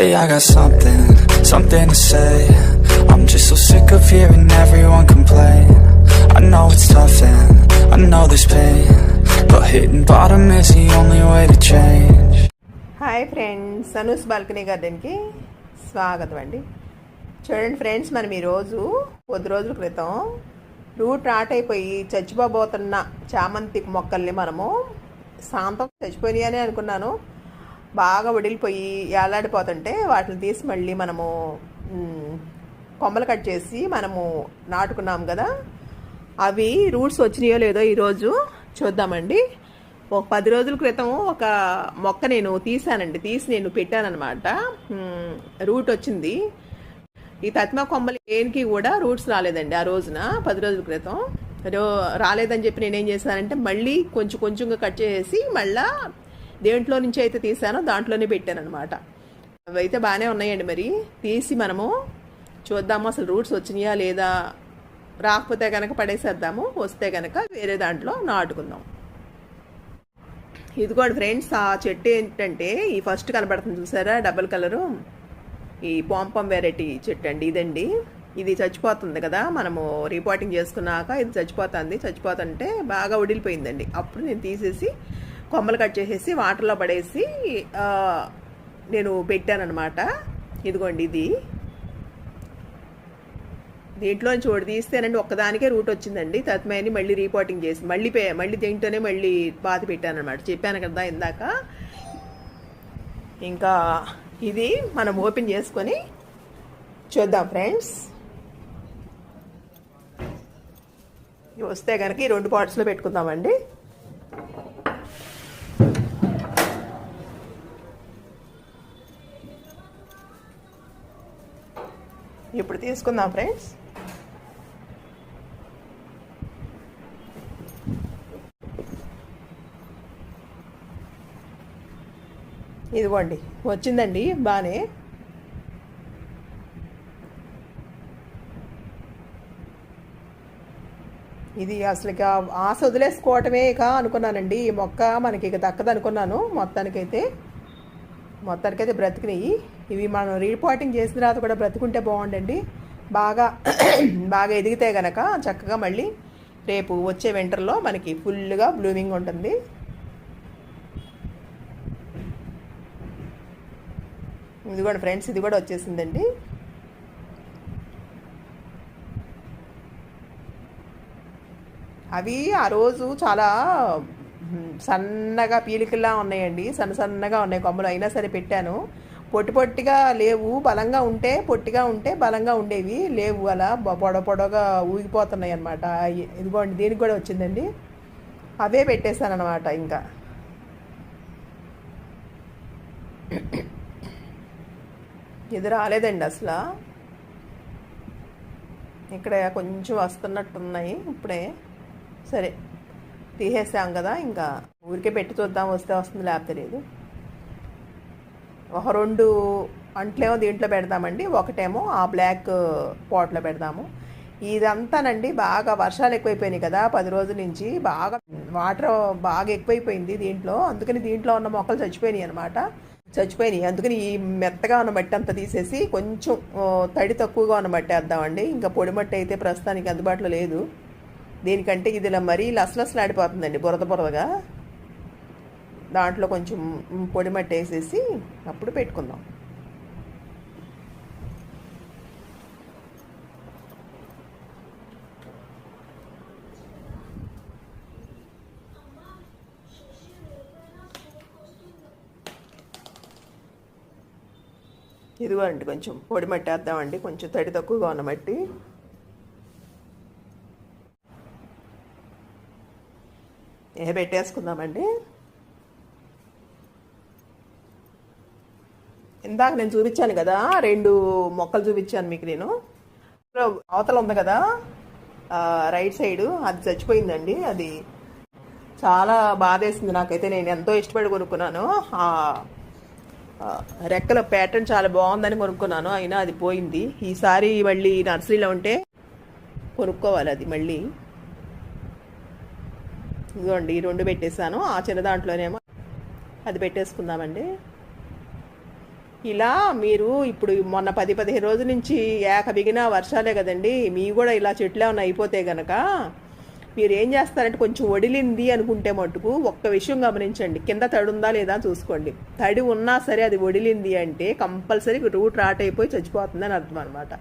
Hey, I got something, something to say. I'm just so sick of hearing everyone complain. I know it's tough and I know there's pain, but hitting bottom is the only way to change. Hi friends Anu's balcony గార్డెన్కి స్వాగతం అండి చూడండి friends మనం ఈరోజు కొద్ది రోజుల క్రితం root rot అయిపోయి చచ్చిపోబోతున్న చామంతి మొక్కల్ని మనము శాంతం చచ్చిపోయినాయని అనుకున్నాను బాగా వడిలిపోయి ఏలాడిపోతుంటే వాటిని తీసి మళ్ళీ మనము కొమ్మలు కట్ చేసి మనము నాటుకున్నాం కదా అవి రూట్స్ వచ్చినాయో లేదో ఈరోజు చూద్దామండి. ఒక పది రోజుల క్రితం ఒక మొక్క నేను తీసానండి తీసి నేను పెట్టానమాట రూట్ వచ్చింది. ఈ తత్మ కొమ్మలు దేనికి కూడా రూట్స్ రాలేదండి ఆ రోజున పది రోజుల క్రితం. రో- రాలేదని చెప్పి నేనేం చేశానంటే మళ్ళీ కొంచెం కొంచెంగా కట్ చేసి మళ్ళీ దేంట్లో నుంచి అయితే తీసానో దాంట్లోనే పెట్టాను అవి అయితే బాగానే ఉన్నాయండి మరి. తీసి మనము చూద్దాము అసలు రూట్స్ వచ్చినాయా లేదా? రాకపోతే కనుక పడేసేద్దాము వస్తే కనుక వేరే దాంట్లో నాటుకుందాం. ఇదిగోండి ఫ్రెండ్స్ ఆ చెట్టు ఏంటంటే ఈ ఫస్ట్ కనబడుతుంది చూసారా? Double colour. ఈ పాంపం వెరైటీ చెట్టు అండి ఇదండి. ఇది చచ్చిపోతుంది కదా మనము రిపోర్టింగ్ చేసుకున్నాక ఇది చచ్చిపోతుంది. చచ్చిపోతుంటే బాగా ఉడిలిపోయిందండి అప్పుడు నేను తీసేసి కొమ్మలు కట్ చేసేసి వాటర్లో పడేసి నేను పెట్టానమాట ఇదిగోండి ఇది. దీంట్లో నుంచి ఒకటి తీస్తేనండి ఒక్కదానికే రూట్ వచ్చిందండి. తత్మయని మళ్ళీ రిపోర్టింగ్ చేసి మళ్ళీ పే మళ్ళీ దీంట్లోనే మళ్ళీ బాధ పెట్టాను అనమాట చెప్పాను కదా ఇందాక. ఇంకా ఇది మనం ఓపెన్ చేసుకొని చూద్దాం ఫ్రెండ్స్. వస్తే కనుక ఈ రెండు పార్ట్స్లో పెట్టుకుందామండి. ఇప్పుడు తీసుకుందాం ఫ్రెండ్స్. ఇదిగోండి వచ్చిందండి బాగానే ఇది అసలు ఇక ఆశ వదిలేసుకోవటమే ఇక అనుకున్నానండి. ఈ మొక్క మనకి ఇక దక్కదనుకున్నాను మొత్తానికైతే. మొత్తానికైతే బ్రతికినాయి. ఇవి మనం రీపాటింగ్ చేసిన తర్వాత కూడా బ్రతుకుంటే బాగుండండి. బాగా బాగా ఎదిగితే గనక చక్కగా మళ్ళీ రేపు వచ్చే వింటర్లో మనకి ఫుల్గా బ్లూమింగ్ ఉంటుంది. ఇది కూడా ఫ్రెండ్స్ ఇది కూడా వచ్చేసిందండి. అవి ఆ రోజు చాలా సన్నగా పీలికల్లా ఉన్నాయండి. సన్న సన్నగా ఉన్నాయి కొమ్మలు. అయినా సరే పెట్టాను. పొట్టి పొట్టిగా లేవు. బలంగా ఉంటే పొట్టిగా ఉంటే బలంగా ఉండేవి. లేవు అలా పొడ పొడగా ఊగిపోతున్నాయి అనమాట ఇదిగోండి దీనికి కూడా వచ్చిందండి. అవే పెట్టేశాను అనమాట ఇంకా. ఇది రాలేదండి అసలు. ఇక్కడ కొంచెం వస్తున్నట్టున్నాయి. ఇప్పుడే. సరే. తీసేసాం కదా ఇంకా ఊరికే పెట్టి చూద్దాం వస్తే వస్తుంది లేకపోతే లేదు. ఒక రెండు అంట్లేమో దీంట్లో పెడదామండి ఒకటేమో ఆ బ్లాక్ పాట్లో పెడదాము ఇదంతానండి బాగా వర్షాలు ఎక్కువైపోయినాయి కదా పది రోజుల నుంచి బాగా వాటర్ బాగా ఎక్కువైపోయింది దీంట్లో. అందుకని దీంట్లో ఉన్న మొక్కలు చచ్చిపోయినాయి అనమాట చచ్చిపోయినాయి. అందుకని ఈ మెత్తగా ఉన్న మట్టి అంతా తీసేసి కొంచెం తడి తక్కువగా ఉన్న మట్టి వేద్దామండి. ఇంకా పొడి మట్టి అయితే ప్రస్తుతానికి అందుబాటులో లేదు. దీనికంటే ఇది ఇలా మరీ లసలసలాడిపోతుందండి బురద బురదగా. దాంట్లో కొంచెం పొడి మట్టి వేసేసి అప్పుడు పెట్టుకుందాం. ఇదిగోండి కొంచెం పొడి మట్టి వేద్దామండి కొంచెం తడి తక్కువగా ఉన్న మట్టి. పెట్టేసుకుందామండి? ఇందాక నేను చూపించాను కదా రెండు మొక్కలు చూపించాను మీకు నేను. అవతల ఉంది కదా రైట్ సైడ్ అది చచ్చిపోయిందండి అది చాలా బాధేసింది నాకైతే. నేను ఎంతో ఇష్టపడి కొనుక్కున్నాను. ఆ, రెక్కల ప్యాటర్న్ చాలా బాగుందని కొనుక్కున్నాను అయినా అది పోయింది. ఈసారి మళ్ళీ నర్సరీలో ఉంటే కొనుక్కోవాలి అది మళ్ళీ. ఇదిగోండి ఈ రెండు పెట్టేశాను. ఆ చిన్న దాంట్లోనేమో అది పెట్టేసుకుందామండి. ఇలా మీరు ఇప్పుడు మొన్న పది పదిహేను రోజుల నుంచి ఏక బిగిన వర్షాలే కదండి మీ కూడా ఇలా చెట్లు ఏమైనా అయిపోతే గనక మీరు ఏం చేస్తారంటే కొంచెం వడిలింది అనుకుంటే మటుకు ఒక్క విషయం గమనించండి. కింద తడి ఉందా లేదా చూసుకోండి. తడి ఉన్నా సరే అది వడిలింది అంటే కంపల్సరీ రూట్ రాట్ అయిపోయి చచ్చిపోతుందని అర్థం అనమాట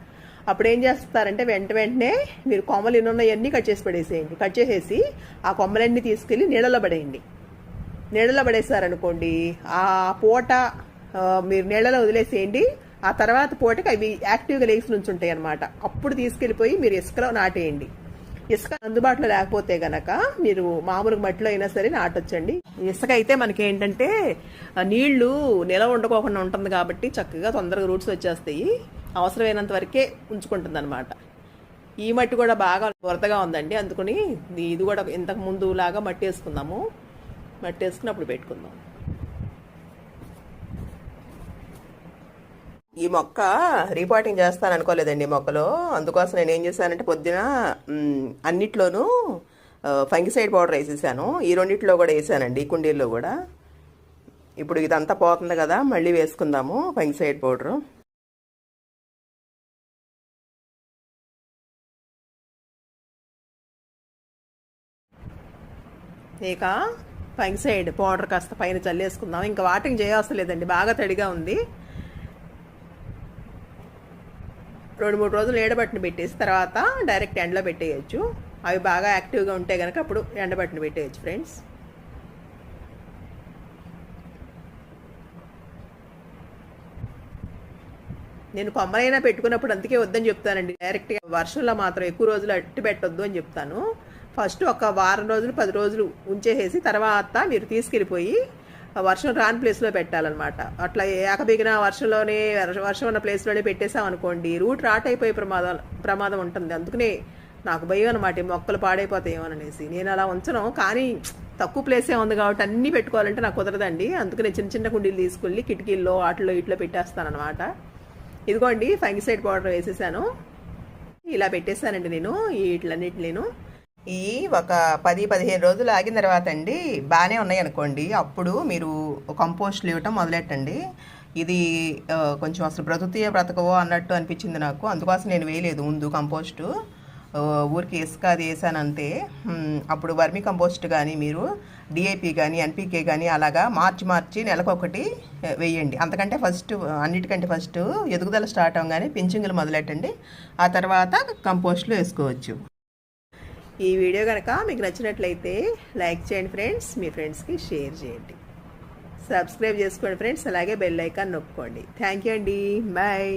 అప్పుడు ఏం చేస్తారంటే వెంట వెంటనే మీరు కొమ్మలు ఎన్నున్నాయన్నీ కట్ చేసి పడేసేయండి. కట్ చేసేసి ఆ కొమ్మలన్నీ తీసుకెళ్ళి నీళ్ళలో పడేయండి. నీళ్ళలో పడేసారనుకోండి ఆ పూట మీరు నీళ్ళలో వదిలేసేయండి. ఆ తర్వాత పూటకి అవి యాక్టివ్గా లేచి నుంచి ఉంటాయి అనమాట అప్పుడు తీసుకెళ్ళిపోయి మీరు ఇసుకలో నాటేయండి. ఇసుక అందుబాటులో లేకపోతే గనక మీరు మామూలుగా మట్టిలో అయినా సరే నాటొచ్చండి. ఇసుక అయితే మనకి ఏంటంటే నీళ్ళు నిలవ ఉండకోకుండా ఉంటుంది కాబట్టి చక్కగా తొందరగా రూట్స్ వచ్చేస్తాయి. అవసరమైనంత వరకే ఉంచుకుంటుంది అనమాట ఈ మట్టి కూడా బాగా బురదగా ఉందండి. అందుకని ఇది కూడా ఇంతకు ముందు లాగా మట్టి వేసుకుందాము. మట్టి వేసుకుని అప్పుడు పెట్టుకుందాం. ఈ మొక్క రీపాటింగ్ చేస్తాను అనుకోలేదండి ఈ మొక్కలో. అందుకోసం నేను ఏం చేశానంటే పొద్దున అన్నిట్లోనూ ఫంగిసైడ్ పౌడర్ వేసేసాను. ఈ రెండిట్లో కూడా వేసానండి ఈ కుండీల్లో కూడా. ఇప్పుడు ఇదంతా పోతుంది కదా మళ్ళీ వేసుకుందాము ఫంగిసైడ్ పౌడరు. ఇక ఫంగిసైడ్ పౌడర్ కాస్త పైన చల్లేసుకుందాం. ఇంకా వాటింగ్ చేయవసరం లేదండి బాగా తడిగా ఉంది. రెండు మూడు రోజులు ఎండబట్టిన పెట్టేసి తర్వాత డైరెక్ట్ ఎండలో పెట్టేయచ్చు. అవి బాగా యాక్టివ్గా ఉంటే కనుక అప్పుడు ఎండబట్టిన పెట్టేయచ్చు ఫ్రెండ్స్. నేను కొమ్మలైనా పెట్టుకున్నప్పుడు అందుకే వద్దని చెప్తానండి. డైరెక్ట్గా వర్షంలో మాత్రం ఎక్కువ రోజులు అట్టి పెట్టొద్దు అని చెప్తాను. ఫస్ట్ ఒక వారం రోజులు పది రోజులు ఉంచేసేసి తర్వాత మీరు తీసుకెళ్ళిపోయి వర్షం రాని ప్లేస్లో పెట్టాలన్నమాట. అట్లా ఏకబిగిన వర్షంలోనే వర్షం ఉన్న ప్లేస్లోనే పెట్టేసామనుకోండి రూట్ రాట్ అయిపోయే ప్రమాదం ప్రమాదం ఉంటుంది. అందుకనే నాకు భయం అనమాట మొక్కలు పాడైపోతాయేమో అనేసి. నేను అలా ఉంచను కానీ తక్కువ ప్లేసే ఉంది కాబట్టి అన్నీ పెట్టుకోవాలంటే నాకు కుదరదండి. అందుకనే చిన్న చిన్న కుండీలు తీసుకెళ్ళి కిటికీల్లో వాటిలో ఇట్లో పెట్టేస్తాను అనమాట ఇదిగోండి ఫంగిసైడ్ పౌడర్ వేసేసాను. ఇలా పెట్టేశానండి నేను వీటిలన్నిటి నేను. ఈ ఒక పది పదిహేను రోజులు ఆగిన తర్వాత అండి బాగానే ఉన్నాయి అనుకోండి. అప్పుడు మీరు కంపోస్ట్లు ఇవ్వటం మొదలెట్టండి. ఇది కొంచెం అసలు బ్రతుకుతీయ బ్రతకవో అన్నట్టు అనిపించింది నాకు. అందుకోసం నేను వేయలేదు ముందు కంపోస్టు. ఊరికి ఇసుక అది వేసాను అంతే అప్పుడు వర్మి కంపోస్ట్ కానీ మీరు డిఏపి కానీ ఎన్పికే కానీ అలాగా మార్చి మార్చి నెలకొకటి వేయండి. అంతకంటే ఫస్ట్ అన్నిటికంటే ఫస్ట్ ఎదుగుదల స్టార్ట్ అవగానే పింఛింగులు మొదలెట్టండి. ఆ తర్వాత కంపోస్ట్లు వేసుకోవచ్చు. ఈ వీడియో కనుక మీకు నచ్చినట్లయితే లైక్ చేయండి ఫ్రెండ్స్ మీ ఫ్రెండ్స్కి షేర్ చేయండి. సబ్స్క్రైబ్ చేసుకోండి ఫ్రెండ్స్ అలాగే బెల్ ఐకాన్ నొక్కోండి. థ్యాంక్ యూ అండి. బాయ్.